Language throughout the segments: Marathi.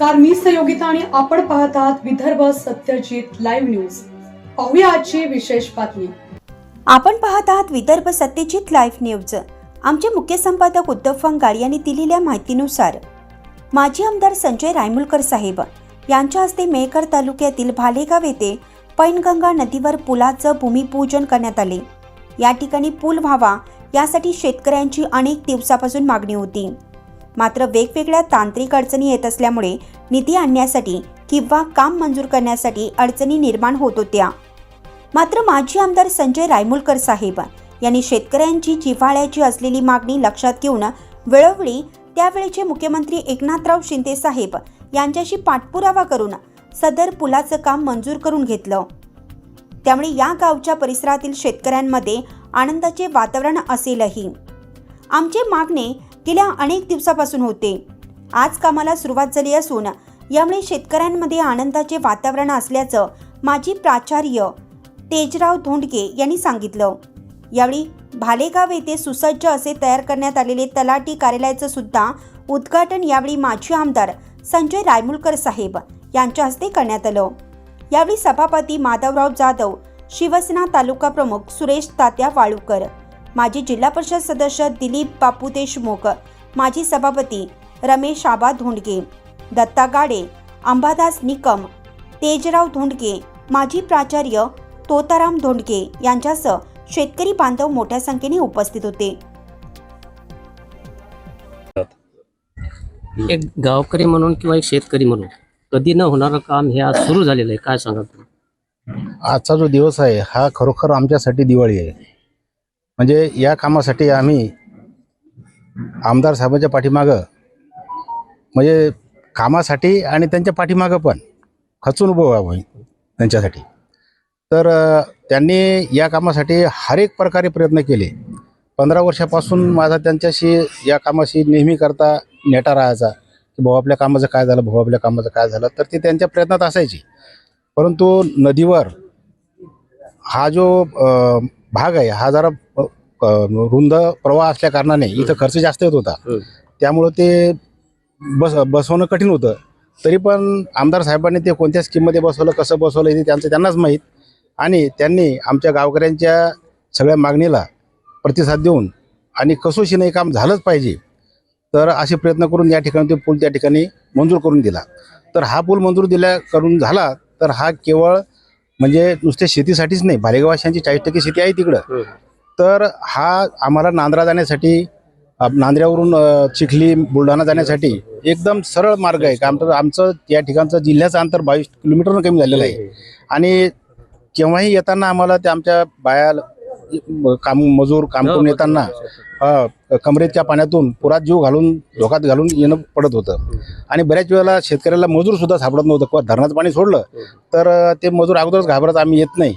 नमस्कार मी सहयोगिता आणि आपण पाहत आहात विदर्भ सत्यजित लाईव्ह न्यूज पाहूया आजची विशेष बातमी. आपण पाहत आहात विदर्भ सत्यजित लाईव्ह न्यूज आमचे मुख्य संपादक उद्धव फंगाळ यांनी दिलेल्या माहितीनुसार माजी आमदार संजय रायमुलकर साहेब यांच्या हस्ते मेहकर तालुक्यातील भालेगाव येथे पैनगंगा नदीवर पुलाचं भूमिपूजन करण्यात आले. या ठिकाणी पूल व्हावा यासाठी शेतकऱ्यांची अनेक दिवसापासून मागणी होती. मात्र वेगवेगळ्या तांत्रिक अडचणी येत असल्यामुळे निधी आणण्यासाठी किंवा काम मंजूर करण्यासाठी अडचणी निर्माण होत होत्या. मात्र माजी आमदार संजय रायमुलकर साहेब यांनी शेतकऱ्यांची जिव्हाळ्याची असलेली मागणी लक्षात घेऊन वेळोवेळी त्यावेळेचे मुख्यमंत्री एकनाथराव शिंदे साहेब यांच्याशी पाठपुरावा करून सदर पुलाचं काम मंजूर करून घेतलं. त्यामुळे या गावच्या परिसरातील शेतकऱ्यांमध्ये आनंदाचे वातावरण असेलही. आमचे मागणे गेल्या अनेक दिवसापासून होते. आज कामाला सुरुवात झाली असून यामुळे शेतकऱ्यांमध्ये आनंदाचे वातावरण असल्याचं माजी प्राचार्य तेजराव धोंडके यांनी सांगितलं. यावेळी भालेगाव येथे सुसज्ज असे तयार करण्यात आलेले तलाठी कार्यालयाचं सुद्धा उद्घाटन यावेळी माजी आमदार संजय रायमुलकर साहेब यांच्या हस्ते करण्यात आलं. यावेळी सभापती माधवराव जाधव शिवसेना तालुका प्रमुख सुरेश तात्या वाळूकर माजी जिल्हा परिषद सदस्य दिलीप बापू देशमुख माजी सभापती रमेश आबा धोंडगे दत्ता गाडे अंबादास निकम तेजराव धोंडगे माजी प्राचार्य तोताराम धोंडगे यांच्यासह शेतकरी बांधव मोठ्या संख्येने उपस्थित होते. एक गावकरी म्हणून किंवा एक शेतकरी म्हणून कधी न होणारं काम हे आज सुरू झालेलं आहे. काय सांगा तुम्ही? आजचा जो दिवस आहे हा खरोखर आमच्यासाठी दिवाळी आहे. म्हणजे या कामासाठी आम्ही आमदार साहेबांच्या पाठीमागं म्हणजे कामासाठी आणि त्यांच्या पाठीमागं पण खचून उभं व्हावं त्यांच्यासाठी. तर त्यांनी या कामासाठी हर एक प्रकारे प्रयत्न केले. पंधरा वर्षापासून माझा त्यांच्याशी या कामाशी नेहमी करता नेटा राहायचा की भाऊ आपल्या कामाचं काय झालं भाऊ आपल्या कामाचं काय झालं तर ते त्यांच्या प्रयत्नात असायची. परंतु नदीवर हा जो भाग आहे. हा जरा अ, अ, रुंद प्रवाह असल्या कारणाने इथं खर्च जास्त येत होता. त्यामुळं ते बस बसवणं कठीण होतं. तरी पण आमदार साहेबांनी ते कोणत्या स्कीममध्ये बसवलं कसं बसवलं हे त्यांचं त्यांनाच माहीत. आणि त्यांनी आमच्या गावकऱ्यांच्या सगळ्या मागणीला प्रतिसाद देऊन आणि कसोशीनं हे काम झालंच पाहिजे तर असे प्रयत्न करून या ठिकाणी ते पूल त्या ठिकाणी मंजूर करून दिला. तर हा पूल मंजूर दिल्या करून झाला तर हा केवळ म्हणजे नुसते शेतीसाठीच नाही भालेगावाशांची चाळीस टक्के शेती आहे तिकडं. तर हा आम्हाला नांद्रा जाण्यासाठी नांद्र्यावरून चिखली बुलढाणा जाण्यासाठी एकदम सरळ मार्ग आहे. का आमचं आमचं या ठिकाणचं जिल्ह्याचं अंतर बावीस किलोमीटरनं कमी झालेलं आहे. आणि केव्हाही येताना आम्हाला त्या आमच्या बाया काम मजूर काम करून येताना अ, कमरेच्या पाण्यातून पुरात जीव घालून धोक्यात घालून येणं पडत होतं. आणि बऱ्याच वेळेला शेतकऱ्याला मजूर सुद्धा सापडत नव्हतं. किंवा धरणाचं पाणी सोडलं तर अ, ते मजूर अगोदरच घाबरत आम्ही येत नाही.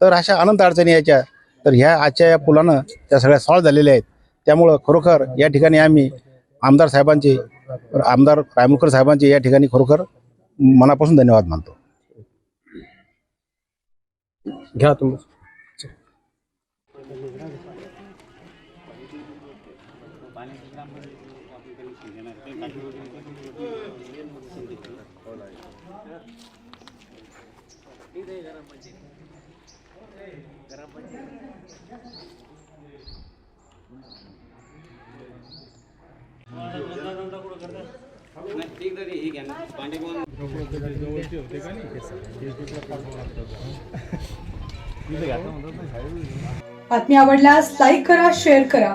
तर अशा अनंत अडचणी यायच्या. तर ह्या आजच्या या पुलानं त्या सगळ्या सॉल्व झालेल्या आहेत. त्यामुळं खरोखर या ठिकाणी आम्ही आमदार साहेबांचे आमदार रायमुलकर साहेबांचे या ठिकाणी खरोखर मनापासून धन्यवाद मानतो. घ्या तुम्ही. बातमी आवडल्यास लाईक करा शेअर करा.